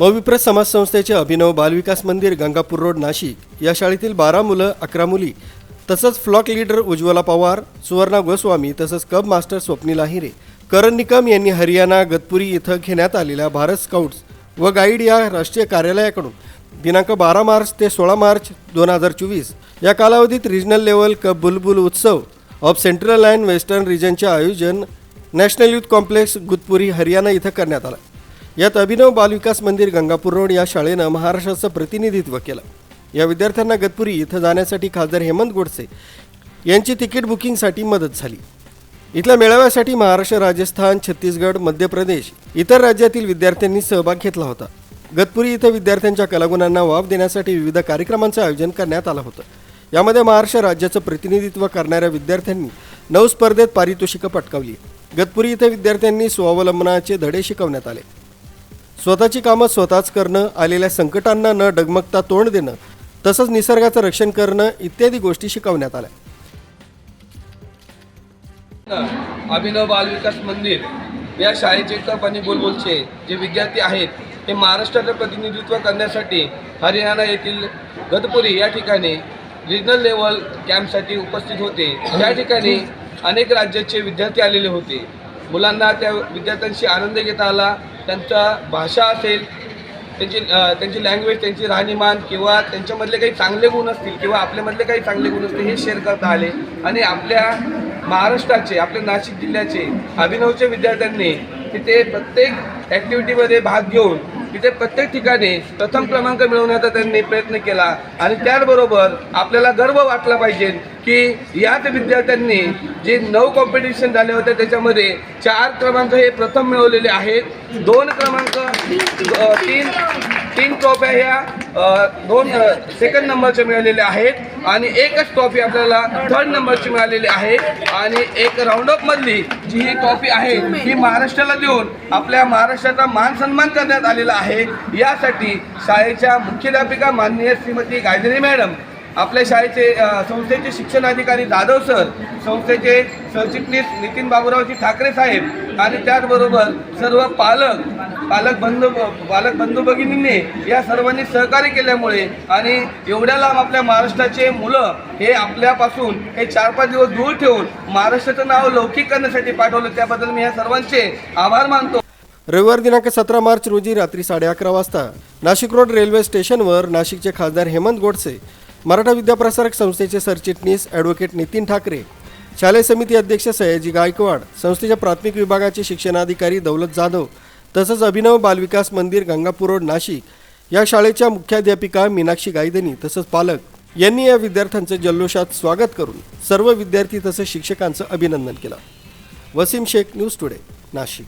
मविप्र समाज संस्थेचे अभिनव बालविकास मंदिर गंगापूर रोड नाशिक. या शाळेतील बारा मुलं अकरा मुली तसंच फ्लॉक लीडर उज्ज्वला पवार सुवर्णा गोस्वामी तसंच कब मास्टर स्वप्नील आहिरे करण निकम यांनी हरियाणा गतपुरी इथं घेण्यात आलेल्या भारत स्काउट्स व गाईड या राष्ट्रीय कार्यालयाकडून दिनांक बारा मार्च ते सोळा मार्च दोन हजार चोवीस या कालावधीत रिजनल लेवल कप बुलबुल उत्सव ऑफ सेंट्रल अँड वेस्टर्न रिजनचे आयोजन national youth complex Gutpuri Haryana इथं करण्यात आलं. यात अभिनव बालविकास मंदिर गंगापूर रोड या शाळेनं महाराष्ट्राचं प्रतिनिधित्व केलं. या विद्यार्थ्यांना गतपुरी इथं जाण्यासाठी खासदार हेमंत गोडसे यांची तिकीट बुकिंगसाठी मदत झाली. इथल्या मेळाव्यासाठी महाराष्ट्र राजस्थान छत्तीसगड मध्य प्रदेश इतर राज्यातील विद्यार्थ्यांनी सहभाग घेतला होता. गतपुरी इथं विद्यार्थ्यांच्या कलागुणांना वाव देण्यासाठी विविध कार्यक्रमांचं आयोजन करण्यात आलं होतं. यामध्ये महाराष्ट्र राज्याचं प्रतिनिधित्व करणाऱ्या विद्यार्थ्यांनी नऊ स्पर्धेत पारितोषिकं पटकावली. गतपुरी इथं विद्यार्थ्यांनी स्वावलंबनाचे धडे शिकवण्यात आले. स्वतःची कामं स्वतःच करणं आलेल्या संकटांना न डगमगता तोंड देणं तसंच निसर्गाचं रक्षण करणं इत्यादी गोष्टी शिकवण्यात आल्या. अभिनव बालविकास मंदिर या शाळेचे कप आणि बुलबुलचे जे विद्यार्थी आहेत ते महाराष्ट्राचं प्रतिनिधित्व करण्यासाठी हरियाणा येथील गदपुरी या ठिकाणी रिजनल लेवल कॅम्पसाठी उपस्थित होते. त्या ठिकाणी अनेक राज्याचे विद्यार्थी आलेले होते. मुलांना त्या विद्यार्थ्यांशी आनंद घेता आला. त्यांचा भाषा असेल त्यांची त्यांची लँग्वेज त्यांची राहणीमान किंवा त्यांच्यामधले काही चांगले गुण असतील किंवा आपल्यामधले काही चांगले गुण असतील हे शेअर करता आले. आणि आपल्या महाराष्ट्राचे आपल्या नाशिक जिल्ह्याचे अभिनवचे विद्यार्थ्यांनी तिथे प्रत्येक ॲक्टिव्हिटीमध्ये भाग घेऊन तिथे प्रत्येक ठिकाणी प्रथम क्रमांक मिळवण्याचा त्यांनी प्रयत्न केला. आणि त्याचबरोबर आपल्याला गर्व वाटला पाहिजे. की याच विद्यार्थ्यांनी जे नऊ कॉम्पिटिशन झाले होते त्याच्यामध्ये चार क्रमांक हे प्रथम मिळवलेले आहेत. दोन क्रमांक तीन तीन ट्रॉफ्या ह्या दोन सेकंड नंबरच्या मिळालेल्या आहेत. आणि एकच ट्रॉफी आपल्याला थर्ड नंबरची मिळालेली आहे. आणि एक राऊंडअप मधली जी ही ट्रॉफी आहे ही महाराष्ट्राला देऊन आपल्या महाराष्ट्राचा मान सन्मान करण्यात आलेला आहे. यासाठी शाळेच्या मुख्याध्यापिका माननीय श्रीमती गायधरी मॅडम आपल्या शाळेचे संस्थेचे शिक्षण अधिकारी जाधव सर संस्थेचे सरचिटणीस नितीन बाबूरावजी ठाकरे साहेब आणि त्याचबरोबर सर्व पालक पालक बंधू पालक बंधू भगिनींनी या सर्वांनी सहकार्य केल्यामुळे आणि एवढ्या लांब आपल्या महाराष्ट्राचे मुलं हे आपल्यापासून हे चार पाच दिवस दूर ठेवून महाराष्ट्राचं नाव लौकिक करण्यासाठी पाठवलं त्याबद्दल मी या सर्वांचे आभार मानतो. रविवार दिनांक सतरा मार्च रोजी रात्री साडे अकरा वाजता नाशिक रोड रेल्वे स्टेशनवर नाशिकचे खासदार हेमंत गोडसे मराठा विद्याप्रसारक संस्थेचे सरचिटणीस ॲडव्होकेट नितीन ठाकरे शालेय समिती अध्यक्ष सयाजी गायकवाड संस्थेच्या प्राथमिक विभागाचे शिक्षणाधिकारी दौलत जाधव तसंच अभिनव बालविकास मंदिर गंगापूर रोड नाशिक या शाळेच्या मुख्याध्यापिका मीनाक्षी गायदनी तसंच पालक यांनी या विद्यार्थ्यांचं जल्लोषात स्वागत करून सर्व विद्यार्थी तसंच शिक्षकांचं अभिनंदन केलं. Wasim Shaikh news today Nashik.